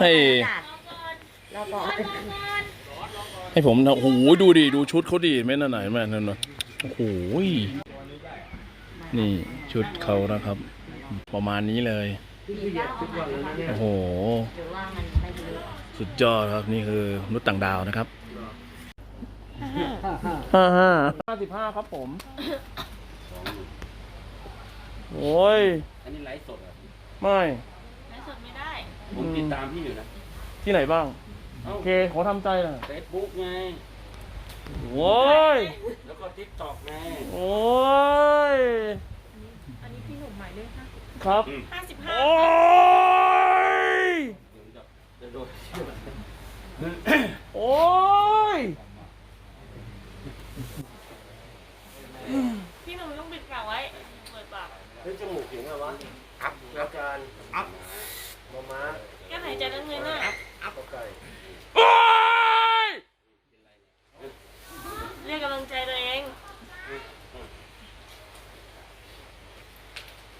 ให้เราบอกให้ผมนะโอ้โหดูดิดูชุดเขาดิไม่น่าไหนแม่นั่นน่ะโอ้โหนี่ชุดเขานะครับ ประมาณนี้เลยโอ้โหหรือว่ามันไม่รู้สุดยอดครับนี่คือมนุษย์ต่างดาวนะครับห้าห้าห้าสิบห้าครับผมโอ้ยอันนี้ไลฟ์สดเหรอไม่ไม่ สดไม่ได้ ผมติดตามพี่อยู่นะที่ไหนบ้าง เอ้าโอเคขอทำใจหน่อยเฟซบุ๊กไงโอ้ย แล้วก็ทิกตอกไงโอ้ย อันนี้พี่หนุ่มหมายเลขห้าสิบครับห้าสิบห้าโอ้ย เดี๋ยวจะจะโดนเชื่อมันโอ้ย พี่หนุ่มต้องปิดปากไว้เปิดปากเฮ้ยจมูกเห็นไงวะอัพ แล้วการอัพมาม้าแก้หายใจแล้วเงยหน้าอัพไก่โอ้ยเรียกกำลังใจตัวเอง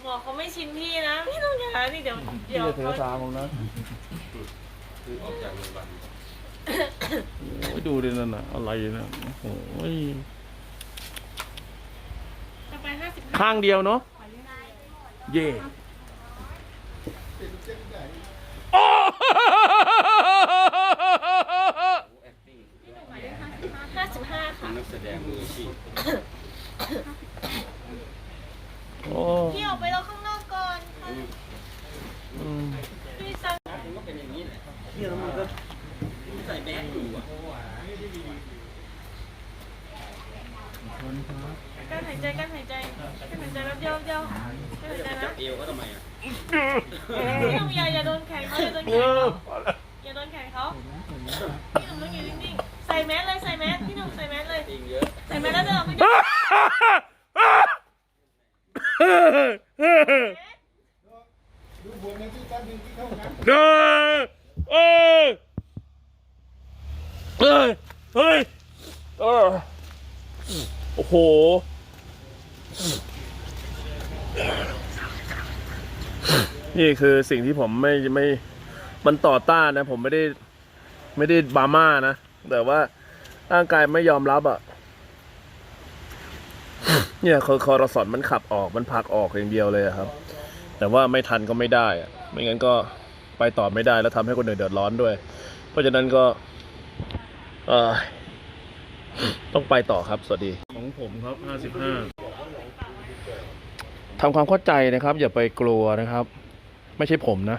หมอเขาไม่ชินพี่นะ พี่ต้องอย่านี่เดี๋ยวพี่เดี๋ยวจะถือเขาสาผมนะคือออกจากโรงพยาบาลโอ้ยดูดินั่นน่ะอะไรนะโอ้โหยจะไปห้าสิบข้างเดียวเนาะเย่โอ้ แอคติ้ง ห้าสิบห้า เป็ค่ะนนักแสดงมืออาชีพโอ้พี่ออกไปรอข้างนอกก่อนค่ะอืมพี่สั่งผมก็เป็นอย่างนี้แหละเนี่ยแล้วมันก็ใส่แมสอยู่อะการหายใจการหายใจการหายใจแล้วเดียวเดียวการหายใจจันะบเอวก็ทำไมอะพี่หนุ่มอย่าอย่าโดนแขนเขาอย่าโดนแขเอนอเขาอย่าโดนแขนเขาพี่หนุ่มต้องอยู่นิ่งๆใส่แมสเลย จริงเยอะใส่แมสแล้วเดินออกไปดิเด้อเอ้ยเอ้ยเฮ้ยเออโอ้โหนี่คือสิ่งที่ผมไม่ไม่มันต่อต้านนะ ผมไม่ได้ ไม่ได้บาม่านะ แต่ว่า ร่างกายไม่ยอมรับอะ่ะ เนี่ยคอคอรสอนมันขับออกมันผลักออกอย่างเดียวเลยอะครับ แต่ว่าไม่ทันก็ไม่ได้อะไม่งั้นก็ไปต่อไม่ได้แล้วทำให้คนอื่นเดือดร้อนด้วย เพราะฉะนั้นก็ เออต้องไปต่อครับ สวัสดี ของผมครับห้าสิบห้าทำความเข้าใจนะครับ อย่าไปกลัวนะครับ ไม่ใช่ผมนะ